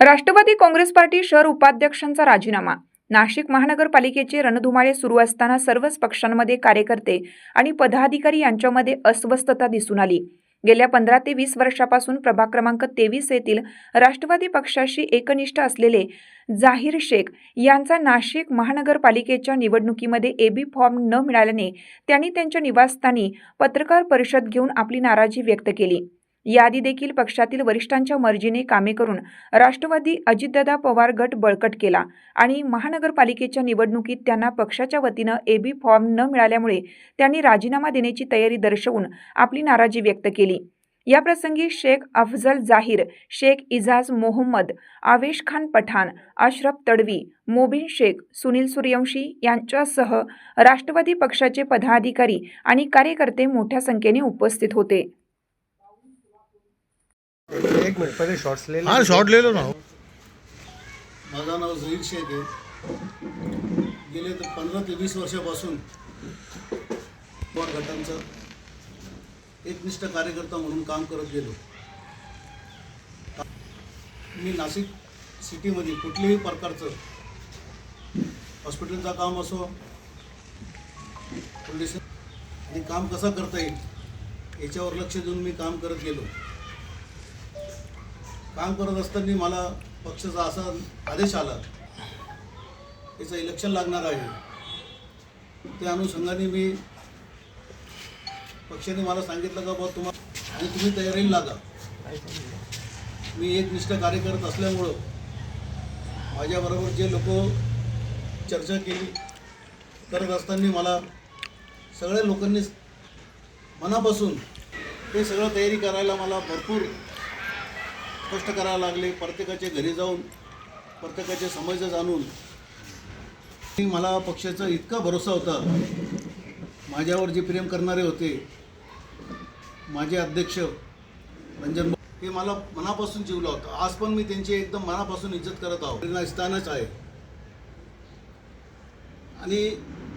Rashtrawadi Congress party शहर उपाध्यक्षांचा राजीनामा. नाशिक महानगरपालिकेचे रणधुमाळे सुरू असताना सर्वच पक्षांमध्ये कार्यकर्ते आणि पदाधिकारी यांच्यामध्ये अस्वस्थता दिसून आली. गेल्या पंधरा ते वीस वर्षापासून प्रभाग क्रमांक तेवीस येथील राष्ट्रवादी पक्षाशी एकनिष्ठ असलेले जाहीर शेख यांचा नाशिक महानगरपालिकेच्या निवडणुकीमध्ये एबी फॉर्म न मिळाल्याने त्यांनी त्यांच्या निवासस्थानी पत्रकार परिषद घेऊन आपली नाराजी व्यक्त केली. यादी देखील पक्षातील वरिष्ठांच्या मर्जीने कामे करून राष्ट्रवादी अजितदादा पवार गट बळकट केला आणि महानगरपालिकेच्या निवडणुकीत त्यांना पक्षाच्या वतीनं एबी फॉर्म न मिळाल्यामुळे त्यांनी राजीनामा देण्याची तयारी दर्शवून आपली नाराजी व्यक्त केली. याप्रसंगी शेख अफजल जाहीर शेख इजाज मोहम्मद आवेश खान पठाण अशरफ तडवी मोबिन शेख सुनील सूर्यवंशी यांच्यासह राष्ट्रवादी पक्षाचे पदाधिकारी आणि कार्यकर्ते मोठ्या संख्येने उपस्थित होते. एक मिनिट पहिले शॉर्ट्स ले हा शॉर्ट लिहिलं ना. माझं नाव झहीर शेख आहे. गेले तर पंधरा ते वीस वर्षापासून गटांचा एकनिष्ठ कार्यकर्ता म्हणून काम करत गेलो. मी नाशिक सिटीमध्ये कुठल्याही प्रकारचं हॉस्पिटलचं काम असो पोलीस आणि काम कसं करता येईल याच्यावर लक्ष देऊन मी काम करत गेलो. काम करत असताना मला पक्षाचा असा आदेश आला त्याचं इलेक्शन लागणार आहे त्या अनुषंगाने मी पक्षाने मला सांगितलं का बुवा तुम्हाला आणि तुम्ही तयारीला लागा. मी एक निष्ठ कार्यकर्ता असल्यामुळं माझ्याबरोबर जे लोक चर्चा केली करत असताना मला सगळ्या लोकांनी मनापासून हे सगळं तयारी करायला मला भरपूर कष्ट करायला लागले. प्रत्येकाच्या घरी जाऊन प्रत्येकाचे समस्या जाणून. मला पक्षाचा इतका भरोसा होता. माझ्यावर जे प्रेम करणारे होते माझे अध्यक्ष रंजन हे मला मनापासून जीवला होता. आज पण मी त्यांची एकदम मनापासून इज्जत करत आहोत. स्थानच आहे. आणि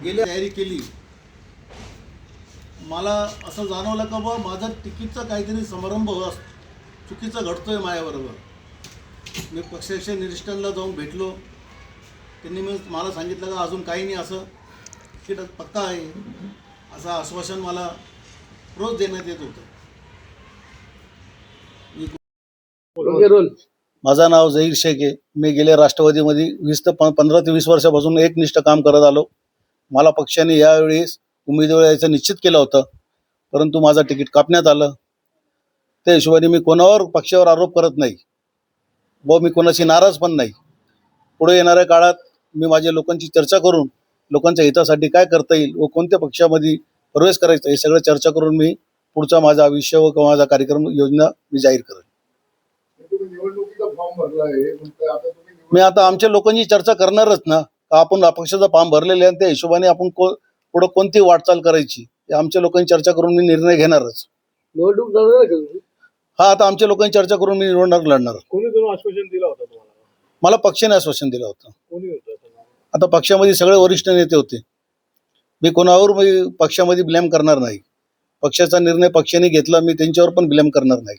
गेल्या तयारी केली. मला असं जाणवलं का बा माझा तिकीटचा काहीतरी समारंभ असतो चुकीचा घडतोय माझ्याबरोबर. मी पक्षाच्या निरीक्षणाला जाऊन भेटलो. त्यांनी मग मला सांगितलं का अजून काही नाही असं. तिकीट पक्का आहे. असं आश्वासन मला रोज देण्यात येत होतं. माझं नाव झहीर शेख आहे. मी गेले राष्ट्रवादीमध्ये वीस ते पंधरा ते वीस वर्षापासून एकनिष्ठ काम करत आलो. मला पक्षाने यावेळेस उमेदवारी यायचं निश्चित केलं होतं. परंतु माझं तिकीट कापण्यात आलं. त्या हिशोबाने मी कोणावर पक्षावर आरोप करत नाही व मी कोणाशी नाराज पण नाही. पुढे येणाऱ्या काळात मी माझ्या लोकांची चर्चा करून लोकांच्या हितासाठी काय करता येईल व कोणत्या पक्षामध्ये प्रवेश करायचा हे सगळं चर्चा करून मी पुढचा माझा आयुष्य व माझा कार्यक्रम योजना मी जाहीर करेन. मी आता आमच्या लोकांची चर्चा करणारच ना. का आपण अपक्षाचा फॉर्म भरलेले आहे आणि त्या हिशोबाने आपण को पुढं कोणती वाटचाल करायची हे आमच्या लोकांची चर्चा करून मी निर्णय घेणारच. निवडणूक हा आता आमच्या लोकांची चर्चा करून मी निवडणूक लढणार. कोणी तुम्ही आश्वासन दिलं होतं तुम्हाला? मला पक्षाने आश्वासन दिलं होतं. कोणी होतं आता पक्षामध्ये सगळे वरिष्ठ नेते होते. मी कोणावर मी पक्षामध्ये ब्लेम करणार नाही. पक्षाचा निर्णय पक्षाने घेतला मी त्यांच्यावर पण ब्लेम करणार नाही.